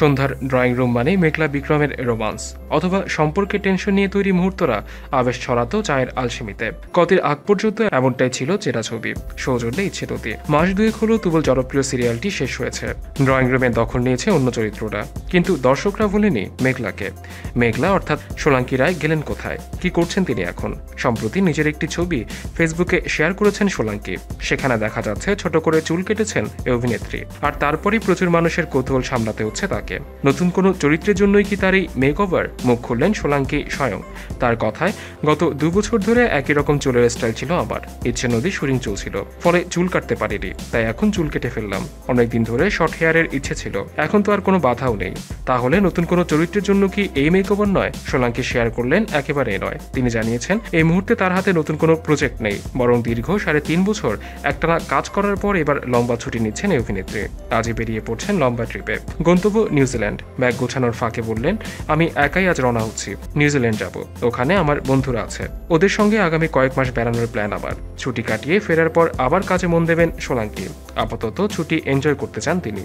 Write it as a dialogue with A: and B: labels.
A: সন্ধ্যার drawing room মানে মেঘলা বিক্রমের রোমান্স অথবা সম্পর্কে টেনশন নিয়ে তৈরি মুহূর্তরা আবেশ ছড়াতো চায়ের আলসেমিতে। কতির আগ পর্যন্ত এমনটাই ছিল চেরা ছবি, সৌজন্যে ইচ্ছে ততি। মাস দুয়েক হলো তুবল জনপ্রিয় সিরিয়ালটি শেষ হয়েছে। ড্রয়িং রুমে দখল নিয়েছে অন্য চরিত্ররা, কিন্তু দর্শকরা ভুলেনি মেঘলাকে। মেঘলা অর্থাৎ সোলাঙ্কি রায় গেলেন কোথায়? কি করছেন তিনি এখন? সম্প্রতি নিজের একটি ছবি ফেসবুকে শেয়ার করেছেন সোলাঙ্কি সেখানে দেখা যাচ্ছে ছোট করে চুল কেটেছেন এই অভিনেত্রী। আর তারপরেই প্রচুর মানুষের কৌতূহল সামলাতে হচ্ছে তাকে। নতুন কোনো চরিত্রের জন্যই কি তার এই মেক ওভার মুখ খুললেন সোলাঙ্কি স্বয়ং। তার কথায় গত দু বছর ধরে একই রকম চুলের স্টাইল ছিল আবার ইচ্ছে নদী শুরিং চলছিল ফলে চুল কাটতে পারিনি। তাই এখন চুল কেটে ফেললাম। অনেকদিন ধরে শর্ট হেয়ারের ইচ্ছে ছিল। এখন তো আর কোনো বাধাও নেই। তাহলে নতুন কোনো চরিত্রের জন্য কি এই মেক ওভার নয়? সোলাঙ্কি শেয়ার করলেন, একেবারেই নয়। তিনি জানিয়েছেন, এই মুহূর্তে তার হাতে নতুন কোনো প্রজেক্ট নেই, বরং দীর্ঘ সাড়ে তিন বছর একটানা কাজ করার পর এবার লম্বা ছুটি নিচ্ছেন এই অভিনেত্রী। আজই বেরিয়ে পড়ছেন লম্বা ট্রিপে গন্তব্য নিউজিল্যান্ড ব্যাগ গোছানোর ফাঁকে বললেন, আমি একাই আজ রওনা হচ্ছি। নিউজিল্যান্ড যাব। ওখানে আমার বন্ধুরা আছে। ওদের সঙ্গে আগামী কয়েক মাস বেড়ানোর প্ল্যান আবার ছুটি কাটিয়ে ফেরার পর আবার কাজে মন দেবেন সোলাঙ্কি। আপাতত ছুটি এনজয় করতে চান তিনি।